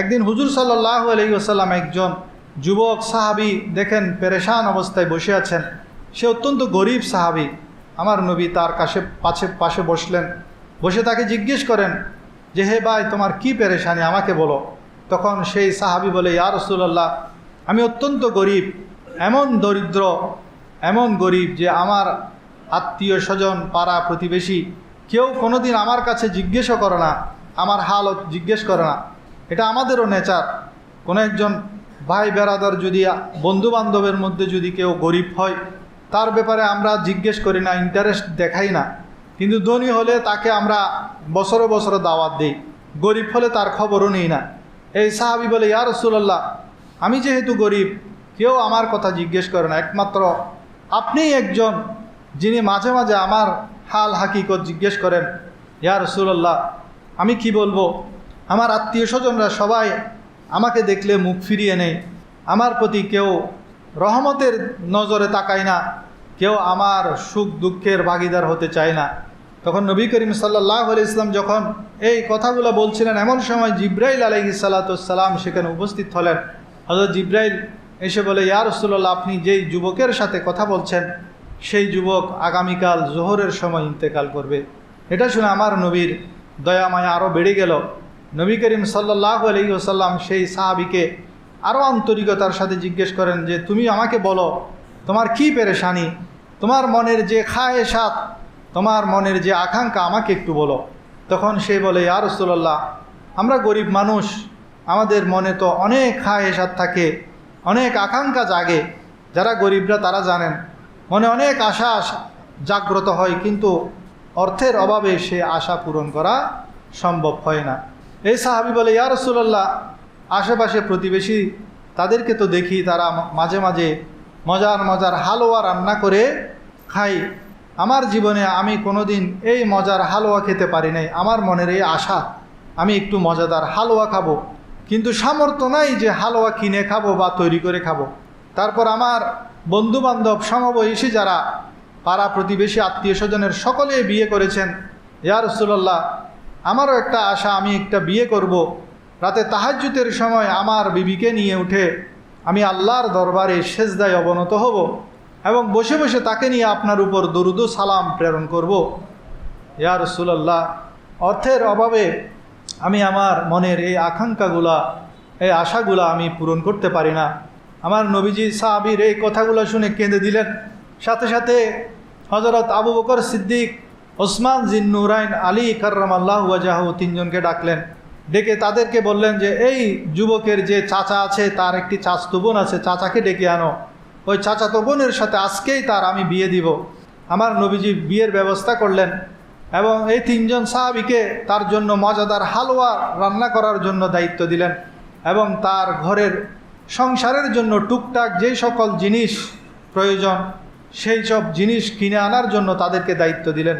একদিন হুজুর সাল্লাহ আলহিউসাল্লাম একজন যুবক সাহাবি দেখেন পেরেশান অবস্থায় বসে আছেন। সে অত্যন্ত গরিব সাহাবি। আমার নবী তার কাছে পাশে পাশে বসলেন। বসে তাকে জিজ্ঞেস করেন, যে হে ভাই, তোমার কি পেরেশানি? আমাকে বলো। তখন সেই সাহাবি বলে, ইয়া রসুল্লাহ আমি অত্যন্ত গরিব, এমন দরিদ্র, এমন গরিব যে আমার আত্মীয় স্বজন, পাড়া প্রতিবেশী কেউ কোনোদিন আমার কাছে জিজ্ঞেসও করে না, আমার হালত জিজ্ঞেস করে না। এটা আমাদেরও নেচার। কোনো একজন ভাই বেড়াদার যদি বন্ধু বান্ধবের মধ্যে যদি কেউ গরিব হয়, তার ব্যাপারে আমরা জিজ্ঞেস করি না ইন্টারেস্ট দেখাই না। কিন্তু ধনী হলে তাকে আমরা বছরে বছরে দাওয়াত দিই। গরিব হলে তার খবরও নেই না। এই সাহাবি বলে, ইয়া রসুল্লাহ আমি যেহেতু গরিব, কেউ আমার কথা জিজ্ঞেস করে না। একমাত্র আপনিই একজন যিনি মাঝে মাঝে আমার হাল হাকিকত জিজ্ঞেস করেন, ইয়া রসুল্লাহ আমি কি বলব? আমার আত্মীয় স্বজনরা সবাই আমাকে দেখলে মুখ ফিরিয়ে নেয়। আমার প্রতি কেউ রহমতের নজরে তাকায় না। কেউ আমার সুখ দুঃখের ভাগিদার হতে চায় না। তখন নবী করিম সাল্লাহ আলি ইসলাম যখন এই কথাগুলো বলছিলেন, এমন সময় জিব্রাইল আলহি সাল্লাতাম সেখানে উপস্থিত হলেন। হজরত জিব্রাইল এসে বলে, ইয়া রসুল্লাহ আপনি যেই যুবকের সাথে কথা বলছেন, সেই যুবক আগামীকাল জোহরের সময় ইন্তেকাল করবে। এটা শুনে আমার নবীর দয়া মায়া আরও বেড়ে গেল। নবী করিম সাল্লাহ আলহি ওসাল্লাম সেই সাহাবিকে আরও আন্তরিকতার সাথে জিজ্ঞেস করেন যে, তুমি আমাকে বলো, তোমার কি পেরেশানি? তোমার মনের যে খায় সাত তোমার মনের যে আকাঙ্ক্ষা, আমাকে একটু বলো। তখন সে বলে আর রসুল্লাহ আমরা গরিব মানুষ, আমাদের মনে তো অনেক খায় সাত থাকে, অনেক আকাঙ্ক্ষা জাগে। যারা গরিবরা, তারা জানেন, মনে অনেক আশা জাগ্রত হয়, কিন্তু অর্থের অভাবে সে আশা পূরণ করা সম্ভব হয় না। এই সাহাবি বলে, ইয়া রসুল্লাহ আশেপাশে প্রতিবেশী তাদেরকে তো দেখি, তারা মাঝে মাঝে মজার মজার হালুয়া রান্না করে খাই। আমার জীবনে আমি কোনোদিন এই মজার হালুয়া খেতে পারি নাই। আমার মনের এই আশা, আমি একটু মজাদার হালুয়া খাব। কিন্তু সামর্থ্য নাই যে হালুয়া কিনে খাব বা তৈরি করে খাব। তারপর আমার বন্ধুবান্ধব সমবয়সী যারা, পাড়া প্রতিবেশী, আত্মীয় স্বজনের সকলে বিয়ে করেছেন, ইয়া রসুল্লাহ আমারও একটা আশা, আমি একটা বিয়ে করব। রাতে তাহাজ্যুতের সময় আমার বিবিকে নিয়ে উঠে আমি আল্লাহর দরবারে সেজদায় অবনত হব এবং বসে বসে তাকে নিয়ে আপনার উপর দরুদ সালাম প্রেরণ করব। ইয়া রসুল্লাহ অর্থের অভাবে আমি আমার মনের এই আকাঙ্ক্ষাগুলা, এই আশাগুলা আমি পূরণ করতে পারি না। আমার নবীজি সাহাবির এই কথাগুলো শুনে কেঁদে দিলেন। সাথে সাথে হজরত আবু বকর সিদ্দিক ওসমান জিন নুরাইন আলী কার্রাম আল্লাহ ওয়াজাহ তিনজনকে ডাকলেন। ডেকে তাদেরকে বললেন যে, এই যুবকের যে চাচা আছে, তার একটি চাচতো বোন আছে, চাচাকে ডেকে আনো। ওই চাচাতো বোনের সাথে আজকেই তার আমি বিয়ে দিব। আমার নবীজি বিয়ের ব্যবস্থা করলেন এবং এই তিনজন সাহাবিকে তার জন্য মজাদার হালুয়া রান্না করার জন্য দায়িত্ব দিলেন এবং তার ঘরের সংসারের জন্য টুকটাক যে সকল জিনিস প্রয়োজন, সেই সব জিনিস কিনে আনার জন্য তাদেরকে দায়িত্ব দিলেন।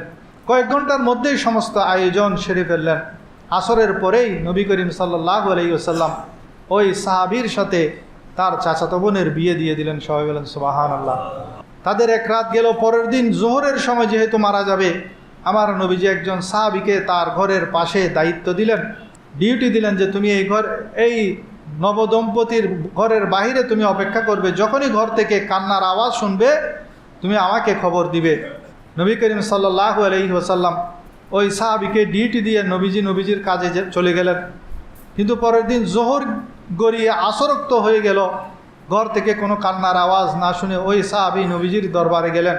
কয়েক ঘণ্টার মধ্যেই সমস্ত আয়োজন সেরে ফেললেন। আসরের পরেই নবী করিম সাল্লাহ আলাইসাল্লাম ওই সাহাবির সাথে তার চাচাতো বোনের বিয়ে দিয়ে দিলেন। সবাই বলেন সুবাহান আল্লাহ তাদের এক রাত গেল, পরের দিন জোহরের সময় যেহেতু মারা যাবে, আমার নবীজি একজন সাহাবিকে তার ঘরের পাশে দায়িত্ব দিলেন। ডিউটি দিলেন যে, তুমি এই ঘর, এই নবদম্পতির ঘরের বাহিরে তুমি অপেক্ষা করবে। যখনই ঘর থেকে কান্নার আওয়াজ শুনবে, তুমি আমাকে খবর দিবে। নবী করিম সাল্লাহ আলহি ওসাল্লাম ওই সাহাবিকে ডিউটি দিয়ে নবীজি নবীজির কাজে চলে গেলেন। কিন্তু পরের দিন জোহর গড়িয়ে আসরক্ত হয়ে গেল। ঘর থেকে কোনো কান্নার আওয়াজ না শুনে ওই সাহাবি নবীজির দরবারে গেলেন।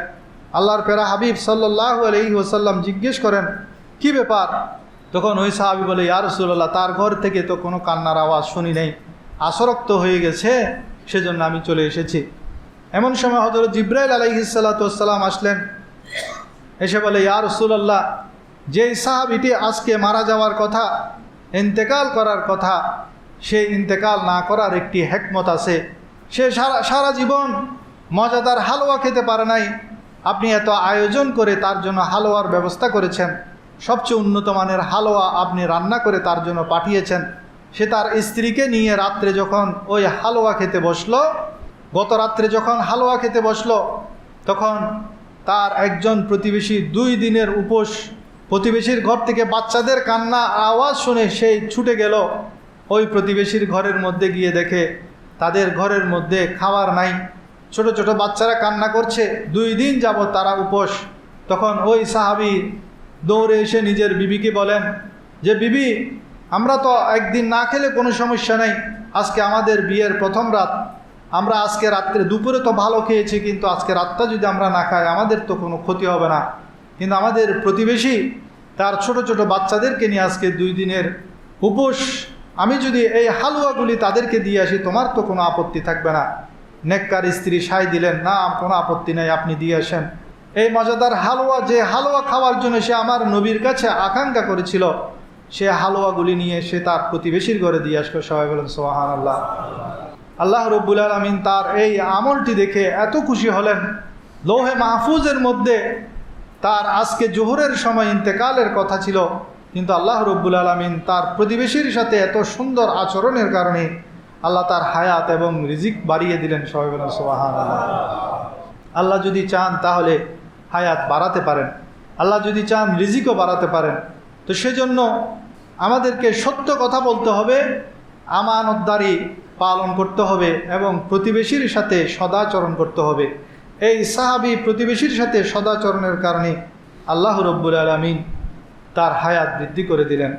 আল্লাহর পেরা হাবিব সাল্লাহ আলহি ওসাল্লাম জিজ্ঞেস করেন, কি ব্যাপার? তখন ওই সাহাবি বলে, ইয়া রসুল্লাহ তার ঘর থেকে তো কোনো কান্নার আওয়াজ শুনি নেই। আসরক্ত হয়ে গেছে, সেজন্য আমি চলে এসেছি। এমন সময় হজরত জিব্রাইল আলাইহিসাল্লাতাম আসলেন। এসে বলে, ইয়া রসুল্লাহ যেই সাহাবিটি আজকে মারা যাওয়ার কথা, ইন্তেকাল করার কথা সে ইন্তেকাল না করার একটি হেকমত আছে। সে সারা সারা জীবন মজাদার হালুয়া খেতে পারে নাই। আপনি এত আয়োজন করে তার জন্য হালুয়ার ব্যবস্থা করেছেন। সবচেয়ে উন্নত মানের হালুয়া আপনি রান্না করে তার জন্য পাঠিয়েছেন। সে তার স্ত্রীকে নিয়ে রাত্রে যখন ওই হালুয়া খেতে বসল, গত রাত্রে যখন হালুয়া খেতে বসল, তখন তার একজন প্রতিবেশী দুই দিনের উপোস। প্রতিবেশীর ঘর থেকে বাচ্চাদের কান্না আওয়াজ শুনে সেই ছুটে গেল। ওই প্রতিবেশীর ঘরের মধ্যে গিয়ে দেখে, তাদের ঘরের মধ্যে খাবার নাই। ছোট ছোট বাচ্চারা কান্না করছে। দুই দিন যাবৎ তারা উপোস। তখন ওই সাহাবি দৌড়ে এসে নিজের বিবিকে বলেন, যে বিবি, আমরা তো একদিন না খেলে কোনো সমস্যা নেই। আজকে আমাদের বিয়ের প্রথম রাত। আমরা আজকে রাত্রে দুপুরে তো ভালো খেয়েছি, কিন্তু আজকে রাতটা যদি আমরা না খাই, আমাদের তো কোনো ক্ষতি হবে না। কিন্তু আমাদের প্রতিবেশী তার ছোট ছোট বাচ্চাদেরকে নিয়ে আজকে দুই দিনের উপোস। আমি যদি এই হালুয়াগুলি তাদেরকে দিয়ে আসি, তোমার তো কোনো আপত্তি থাকবে না। নেককার স্ত্রী সাই দিলেন, না, কোনো আপত্তি নেই, আপনি দিয়ে আসেন। এই মজাদার হালুয়া, যে হালুয়া খাওয়ার জন্য সে আমার নবীর কাছে আকাঙ্ক্ষা করেছিল, সে হালুয়াগুলি নিয়ে সে তার প্রতিবেশীর ঘরে দিয়ে আসলো। সবাই বলেন সোহান আল্লাহ আল্লাহ রব্বুল আলমিন তার এই আমলটি দেখে এত খুশি হলেন। লৌহে মাহফুজের মধ্যে তার আজকে জোহরের সময় ইন্তেকালের কথা ছিল, কিন্তু আল্লাহ রব্বুল আলমিন তার প্রতিবেশীর সাথে এত সুন্দর আচরণের কারণে আল্লাহ তার হায়াত এবং রিজিক বাড়িয়ে দিলেন, সবাই সোহান আল্লাহ যদি চান তাহলে হায়াত বাড়াতে পারেন। আল্লাহ যদি চান রিজিকও বাড়াতে পারেন। তো সেজন্য আমাদেরকে সত্য কথা বলতে হবে আমানতদারি পালন করতে হবে এবং প্রতিবেশীর সাথে সদাচরণ করতে হবে। এই সাহাবি প্রতিবেশীর সাথে সদাচরণের কারণে আল্লাহ রব্বুল আলমিন তার হায়াত বৃদ্ধি করে দিলেন।